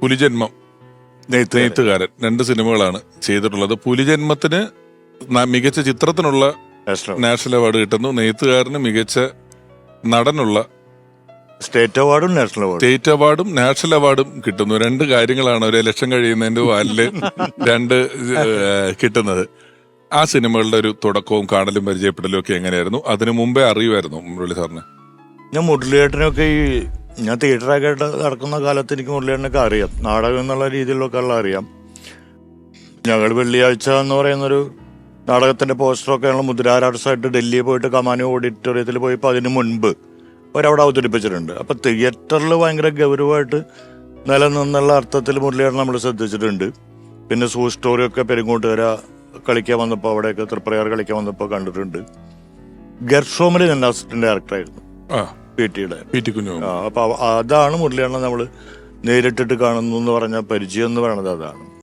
പുലിജന്മം. നെയ്ത്തുകാരൻ രണ്ട് സിനിമകളാണ് ചെയ്തിട്ടുള്ളത്. പുലിജന്മത്തിന് മികച്ച ചിത്രത്തിനുള്ള നാഷണൽ അവാർഡ് കിട്ടുന്നു. നെയ്ത്തുകാരന് മികച്ച നടനുള്ള സ്റ്റേറ്റ് അവാർഡും നാഷണൽ അവാർഡും സ്റ്റേറ്റ് അവാർഡും നാഷണൽ അവാർഡും കിട്ടുന്നു. രണ്ട് കാര്യങ്ങളാണ് ഒരു ഇലക്ഷൻ കഴിയുന്നതിന്റെ വാലിൽ രണ്ട് കിട്ടുന്നത്. ആ സിനിമകളുടെ ഒരു തുടക്കവും കാണലും പരിചയപ്പെടലും ഒക്കെ എങ്ങനെയായിരുന്നു? അതിനു മുമ്പേ അറിയുമായിരുന്നു മുരളി സാറിന്. ഞാൻ മുരളിയേട്ടനൊക്കെ ഈ ഞാൻ തിയേറ്ററൊക്കെ ആയിട്ട് നടക്കുന്ന കാലത്ത് എനിക്ക് മുരളിയേട്ടനൊക്കെ അറിയാം. നാടകം എന്നുള്ള രീതിയിലൊക്കെ ഉള്ള അറിയാം. ഞങ്ങൾ വെള്ളിയാഴ്ച എന്ന് പറയുന്നൊരു നാടകത്തിന്റെ പോസ്റ്ററൊക്കെ ഞങ്ങൾ മുദ്രാരാട്സായിട്ട് ഡൽഹിയിൽ പോയിട്ട് കമാനി ഓഡിറ്റോറിയത്തിൽ പോയപ്പോൾ അതിന് മുൻപ് അവരവിടെ അവതരിപ്പിച്ചിട്ടുണ്ട്. അപ്പം തിയേറ്ററിൽ ഭയങ്കര ഗൗരവമായിട്ട് നിലനിന്നുള്ള അർത്ഥത്തിൽ മുരളിയാണ് നമ്മൾ ശ്രദ്ധിച്ചിട്ടുണ്ട്. പിന്നെ സൂ സ്റ്റോറിയൊക്കെ പെരുങ്ങോട്ടുകര കളിക്കാൻ വന്നപ്പോൾ അവിടെയൊക്കെ തൃപ്രയാർ കളിക്കാൻ വന്നപ്പോൾ കണ്ടിട്ടുണ്ട്. ഗർഷോമിൽ ഞാൻ അസിസ്റ്റന്റ് ഡയറക്ടറായിരുന്നു ആ. പി ടിയുടെ പി ടി കുഞ്ഞു. ആ, അപ്പൊ അതാണ് മുരളിയണ്ണൻ നമ്മൾ നേരിട്ടിട്ട് കാണുന്നു എന്ന് പറഞ്ഞ പരിചയം എന്ന് പറയുന്നത് അതാണ്.